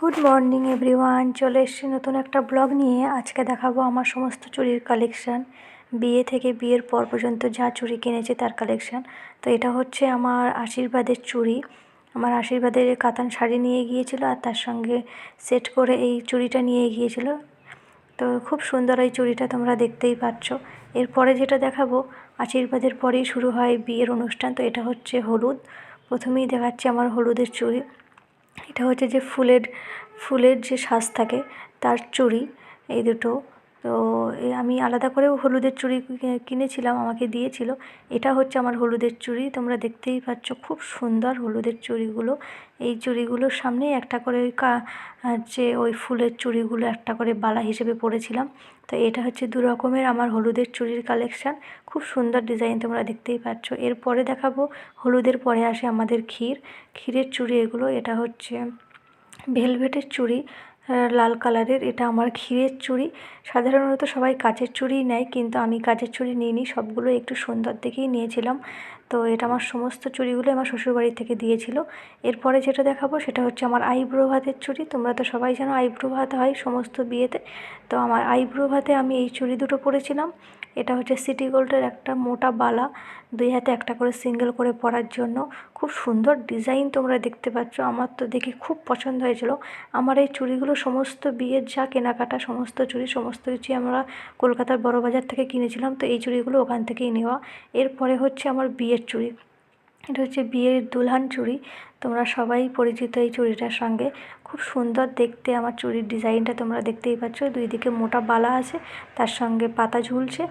Good morning everyone চলে এসেছি নতুন একটা ব্লগ নিয়ে। আজকে দেখাবো আমার সমস্ত চুরির কালেকশান বিয়ে থেকে বিয়ের পর পর্যন্ত যা চুরি কিনেছে তার কালেকশান তো এটা হচ্ছে আমার আশীর্বাদের চুড়ি। আমার আশীর্বাদের কাতান শাড়ি নিয়ে গিয়েছিল আর তার সঙ্গে সেট করে এই চুড়িটা নিয়ে গিয়েছিল। তো খুব সুন্দর এই চুড়িটা তোমরা দেখতেই পাচ্ছ। এরপরে যেটা দেখাবো, আশীর্বাদের পরেই শুরু হয় বিয়ের অনুষ্ঠান। তো এটা হচ্ছে হলুদ। প্রথমেই দেখাচ্ছে আমার হলুদের চুড়ি। এটা হচ্ছে যে ফুলের ফুলের যে সাজ থাকে তার চুড়ি এই দুটো তো এ, আমি আলাদা করেও হলুদের চুড়ি কিনেছিলাম, আমাকে দিয়েছিল। এটা হচ্ছে আমার হলুদের চুড়ি, তোমরা দেখতেই পাচ্ছ খুব সুন্দর হলুদের চুড়িগুলো। এই চুড়িগুলোর সামনেই একটা করে কা যে ওই ফুলের চুড়িগুলো একটা করে বালা হিসেবে পরেছিলাম। তো এটা হচ্ছে দু রকমের আমার হলুদের চুড়ির কালেকশান। খুব সুন্দর ডিজাইন তোমরা দেখতেই পাচ্ছ। এরপরে দেখাবো, হলুদের পরে আসে আমাদের ক্ষীর। ক্ষীরের চুড়ি এগুলো, এটা হচ্ছে ভেলভেটের চুড়ি। লাল কালারের। এটা আমার ক্ষীরের চুড়ি। সাধারণত সবাই কাচের চুড়িই নেয়, কিন্তু আমি কাচের চুড়ি নিইনি। সবগুলো একটু সুন্দর দেখেই নিয়েছিলাম। তো এটা আমার সমস্ত চুড়িগুলো আমার শ্বশুরবাড়ি থেকে দিয়েছিল। এরপরে যেটা দেখাবো সেটা হচ্ছে আমার আইব্রো ভাতের চুড়ি। তোমরা তো সবাই জানো আইব্রো ভাত হয় সমস্ত বিয়েতে। তো আমার আইব্রো ভাতে আমি এই চুড়ি দুটো পরেছিলাম। এটা হচ্ছে সিটি গোল্ডের একটা মোটা বালা, দুই হাতে একটা করে সিঙ্গেল করে পরার জন্য। খুব সুন্দর ডিজাইন তোমরা দেখতে পাচ্ছ, আমার তো দেখে খুব পছন্দ হয়েছিল। আমার এই চুড়িগুলো সমস্ত বিয়ের যা কেনাকাটা, সমস্ত চুড়ি, সমস্ত কিছুই আমরা কলকাতার বড়বাজার থেকে কিনেছিলাম, তো এই চুড়িগুলো ওখান থেকেই নেওয়া। এরপরে হচ্ছে আমার বিয়ের চুড়ি। এটা হচ্ছে বিয়ের দুলহান চুড়ি। তোমরা সবাই পরিচিত এই চুড়িটার সঙ্গে। খুব সুন্দর দেখতে আমার চুড়ির ডিজাইনটা তোমরা দেখতেই পাচ্ছ। দুই দিকে মোটা বালা আছে, তার সঙ্গে পাতা ঝুলছে,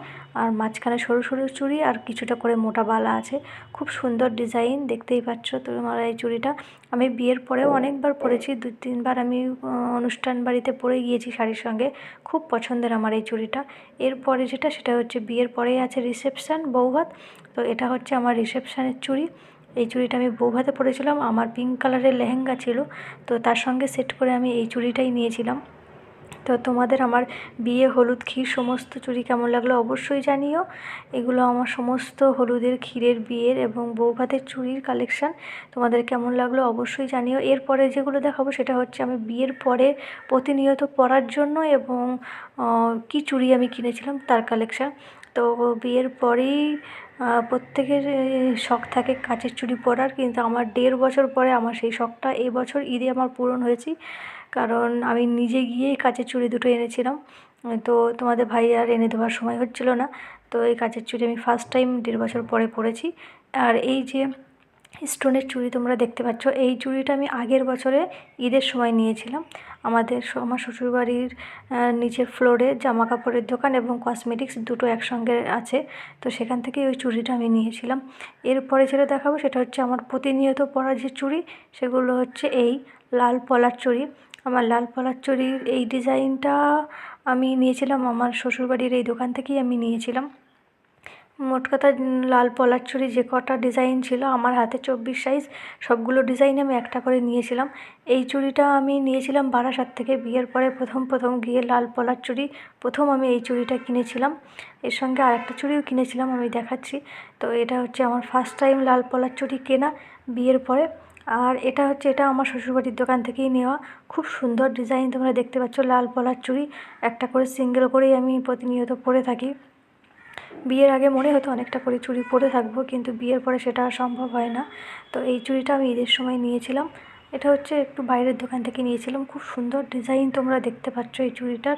আর মাঝখানে সরু সরু চুড়ি আর কিছুটা করে মোটা বালা আছে। খুব সুন্দর ডিজাইন, দেখতেই পাচ্ছ তোমরা এই চুড়িটা। আমি বিয়ের পরেও অনেকবার পরেছি, দু তিনবার আমি অনুষ্ঠান বাড়িতে পরে গিয়েছি শাড়ির সঙ্গে। খুব পছন্দের আমার এই চুড়িটা। এরপরে যেটা, সেটা হচ্ছে বিয়ের পরেই আছে রিসেপশান বৌভাত। তো এটা হচ্ছে আমার রিসেপশানের চুড়ি। এই চুড়িটা আমি বৌভাতে পরেছিলাম, আমার পিঙ্ক কালারের লেহেঙ্গা ছিল, তো তার সঙ্গে সেট করে আমি এই চুড়িটাই নিয়েছিলাম। তো তোমাদের আমার বিয়ে, হলুদ, ক্ষীর সমস্ত চুড়ি কেমন লাগল অবশ্যই জানিও। এগুলো আমার সমস্ত হলুদের, ক্ষীরের বিয়ের এবং বৌভাতের চুড়ির কালেকশান তোমাদের কেমন লাগল অবশ্যই জানিও। এরপরে যেগুলো দেখাবো সেটা হচ্ছে আমি বিয়ের পরে প্রতিনিয়ত পরার জন্য এবং কী চুড়ি আমি কিনেছিলাম তার কালেকশান তো বিয়ের পরেই প্রত্যেকের শখ থাকে কাচের চুড়ি পরার। কিন্তু আমার দেড় বছর পরে আমার সেই শখটা এবছর বছর ঈদে আমার পূরণ হয়েছি। কারণ আমি নিজে গিয়েই কাঁচের চুড়ি দুটো এনেছিলাম। তো তোমাদের ভাই আর এনে দেওয়ার সময় হচ্ছিল না। তো এই কাঁচের চুড়ি আমি ফার্স্ট টাইম দেড় বছর পরে পরেছি। আর এই যে স্টোনের চুড়ি তোমরা দেখতে পাচ্ছ। এই চুড়িটা আমি আগের বছরে ঈদের সময় নিয়েছিলাম। আমাদের আমার শ্বশুরবাড়ির নিচের ফ্লোরে জামা কাপড়ের দোকান এবং কসমেটিক্স দুটো একসঙ্গে আছে। তো সেখান থেকেই ওই চুড়িটা আমি নিয়েছিলাম। এরপরে যেটা দেখাবো সেটা হচ্ছে আমার প্রতিনিয়ত পরা যে চুড়ি, সেগুলো হচ্ছে এই লাল পলার চুড়ি। আমার লাল পলার চুড়ির এই ডিজাইনটা আমি নিয়েছিলাম। আমার শ্বশুরবাড়ির এই দোকান থেকেই আমি নিয়েছিলাম। মোট কথা লাল পলার চুড়ি যে কটা ডিজাইন ছিল, আমার হাতে চব্বিশ সাইজ সবগুলো ডিজাইন আমি একটা করে নিয়েছিলাম। এই চুড়িটা আমি নিয়েছিলাম বারাসাত থেকে, বিয়ের পরে প্রথম প্রথম গিয়ে লাল পলার চুড়ি, প্রথম আমি এই চুড়িটা কিনেছিলাম। এর সঙ্গে আরেকটা চুড়িও কিনেছিলাম, আমি দেখাচ্ছি। তো এটা হচ্ছে আমার ফার্স্ট টাইম লাল পলার চুড়ি কেনা বিয়ের পরে। আর এটা হচ্ছে, এটা আমার শ্বশুরবাড়ির দোকান থেকেই নেওয়া। খুব সুন্দর ডিজাইন তোমরা দেখতে পাচ্ছ লাল পলার চুড়ি। একটা করে সিঙ্গেল করেই আমি প্রতিনিয়ত পরে থাকি। বিয়ের আগে মনে হতো অনেকটা করে চুড়ি পরে থাকব, কিন্তু বিয়ের পরে সেটা আর সম্ভব হয় না। তো এই চুড়িটা আমি ঈদের সময় নিয়েছিলাম। এটা হচ্ছে একটু বাইরের দোকান থেকে নিয়েছিলাম। খুব সুন্দর ডিজাইন তোমরা দেখতে পাচ্ছ এই চুড়িটার।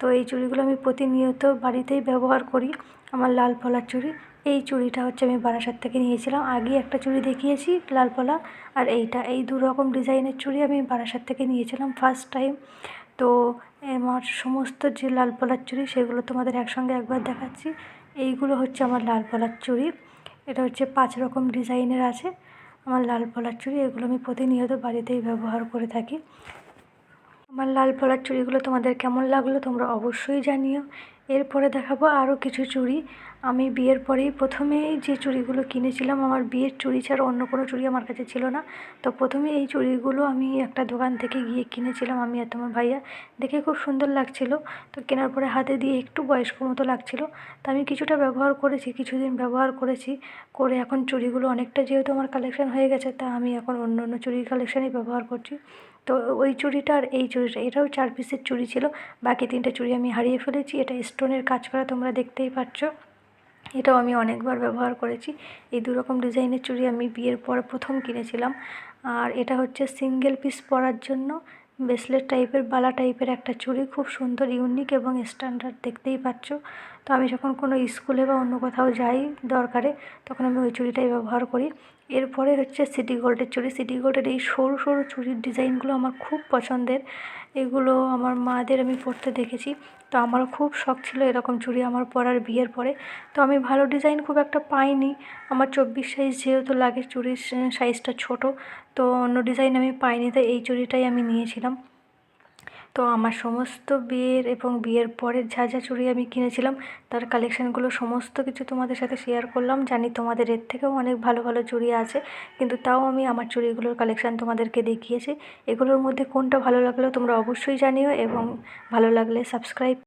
তো এই চুড়িগুলো আমি প্রতিনিয়ত বাড়িতেই ব্যবহার করি, আমার লাল পলার চুড়ি। এই চুড়িটা হচ্ছে আমি বারাসাত থেকে নিয়েছিলাম। আগে একটা চুড়ি দেখিয়েছি, লাল পলা, আর এইটা। এই দু রকম ডিজাইনের চুড়ি আমি বারাসাত থেকে নিয়েছিলাম ফার্স্ট টাইম তো আমার সমস্ত যে লাল পলার চুড়ি, সেগুলো তোমাদের একসঙ্গে একবার দেখাচ্ছি। এইগুলো হচ্ছে আমার লাল পলার চুড়ি। এটা হচ্ছে পাঁচ রকম ডিজাইনের আছে। আমার লাল পলার চুড়ি, এগুলো আমি প্রতিনিয়ত বাড়িতেই ব্যবহার করে থাকি। আমার লাল পলার চুড়িগুলো তোমাদের কেমন লাগল তোমরা অবশ্যই জানিও। এরপরে দেখাবো আরও কিছু চুড়ি। আমি বিয়ের পরেই প্রথমেই যে চুড়িগুলো কিনেছিলাম, আমার বিয়ের চুড়ি ছাড়া অন্য কোনো চুড়ি আমার কাছে ছিল না। তো প্রথমে এই চুড়িগুলো আমি একটা দোকান থেকে গিয়ে কিনেছিলাম, আমি আর তোমার ভাইয়া। দেখে খুব সুন্দর লাগছিল। তো কেনার পরে হাতে দিয়ে একটু বয়স্ক মতো লাগছিল। তো আমি কিছুটা ব্যবহার করেছি, কিছুদিন ব্যবহার করেছি, করে এখন চুড়িগুলো অনেকটা যেহেতু আমার কালেকশান হয়ে গেছে, তা আমি এখন অন্য অন্য চুড়ির কালেকশানই ব্যবহার করছি। তো ওই চুড়িটা আর এই চুড়িটা, এটাও চার পিসের চুড়ি ছিল, বাকি তিনটে চুড়ি আমি হারিয়ে ফেলেছি, এটা স্টোনের কাজ করা তোমরা দেখতেই পাচ্ছ। এটাও আমি অনেকবার ব্যবহার করেছি। এই দুরকম ডিজাইনের চুড়ি আমি বিয়ের পর প্রথম কিনেছিলাম। আর এটা হচ্ছে সিঙ্গেল পিস পরার জন্য ব্রেসলেট টাইপের, বালা টাইপের একটা চুড়ি, খুব সুন্দর ইউনিক এবং স্ট্যান্ডার্ড দেখতেই পাচ্ছ। তো আমি যখন কোনো স্কুলে বা অন্য কোথাও যাই দরকারে, তখন আমি ওই চুড়িটাই ব্যবহার করি। এরপরে হচ্ছে সিটি গোল্ডের চুড়ি। সিটি গোল্ডের এই সরু সরু চুড়ির ডিজাইনগুলো আমার খুব পছন্দের। এগুলো আমার মাদের আমি পরতে দেখেছি। তো আমারও খুব শখ ছিল এরকম চুড়ি আমার পরার বিয়ের পরে। তো আমি ভালো ডিজাইন খুব একটা পাইনি। আমার চব্বিশ সাইজ যেহেতু লাগে, চুড়ির সাইজটা ছোট, তো অন্য ডিজাইন আমি পাইনি। তাই এই চুড়িটাই আমি নিয়েছিলাম। তো আমার সমস্ত বিয়ের এবং বিয়ের পরের যা যা চুড়ি আমি কিনেছিলাম, তার কালেকশানগুলো সমস্ত কিছু তোমাদের সাথে শেয়ার করলাম। জানি তোমাদের এর থেকেও অনেক ভালো ভালো চুড়ি আছে, কিন্তু তাও আমি আমার চুড়িগুলোর কালেকশান তোমাদেরকে দেখিয়েছি। এগুলোর মধ্যে কোনটা ভালো লাগল তোমরা অবশ্যই জানিও এবং ভালো লাগলে সাবস্ক্রাইব